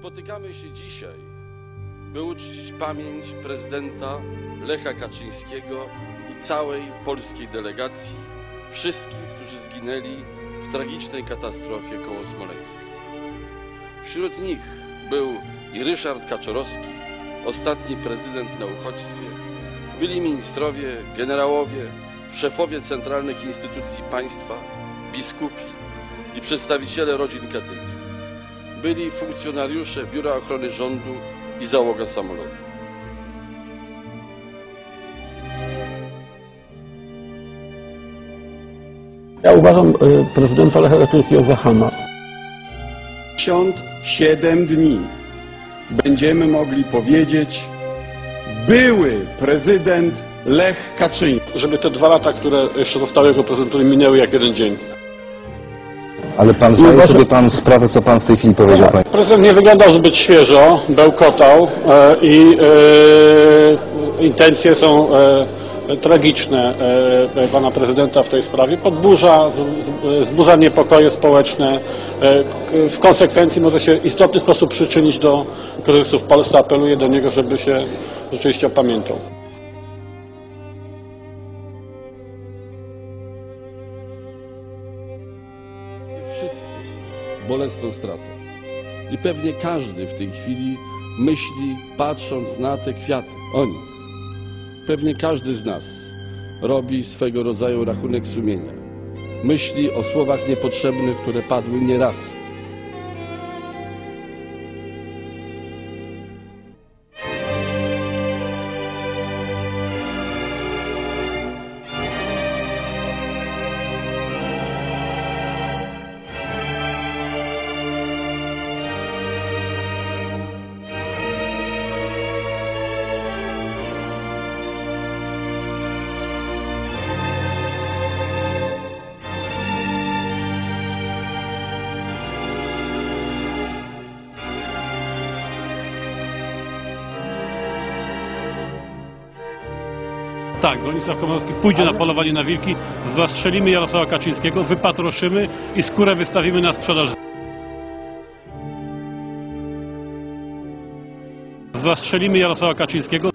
Spotykamy się dzisiaj, by uczcić pamięć prezydenta Lecha Kaczyńskiego i całej polskiej delegacji, wszystkich, którzy zginęli w tragicznej katastrofie koło Smoleńska. Wśród nich był i Ryszard Kaczorowski, ostatni prezydent na uchodźstwie, byli ministrowie, generałowie, szefowie centralnych instytucji państwa, biskupi i przedstawiciele rodzin katyńskich. Byli funkcjonariusze Biura Ochrony Rządu i załoga samolotu. Ja uważam y, prezydenta Lecha Kaczyńskiego za chama. 57 dni będziemy mogli powiedzieć były prezydent Lech Kaczyński. Żeby te dwa lata, które jeszcze zostały jego prezydenturze, minęły jak jeden dzień. Ale pan zdaje sobie pan sprawę, co pan w tej chwili powiedział, panie? Prezydent nie wyglądał zbyt świeżo, bełkotał e, i e, intencje są e, tragiczne e, pana prezydenta w tej sprawie. Podburza, z, zburza niepokoje społeczne. E, w konsekwencji może się w istotny sposób przyczynić do kryzysu w Polsce. Apeluję do niego, żeby się rzeczywiście opamiętał. Bolesną stratę. I pewnie każdy w tej chwili myśli, patrząc na te kwiaty, oni. Pewnie każdy z nas robi swego rodzaju rachunek sumienia. Myśli o słowach niepotrzebnych, które padły nieraz. Tak, Bronisław Komorowski pójdzie na polowanie na wilki, zastrzelimy Jarosława Kaczyńskiego, wypatroszymy i skórę wystawimy na sprzedaż. Zastrzelimy Jarosława Kaczyńskiego.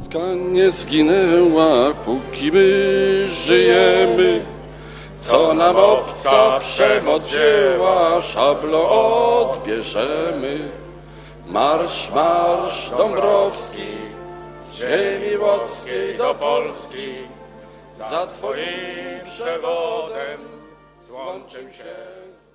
Ska nie zginęła, póki my żyjemy. Co nam obca przemoc wzięła, odbierzemy. Marsz, marsz Dąbrowski, z ziemi włoskiej do Polski. Za twoim przewodem złączę się z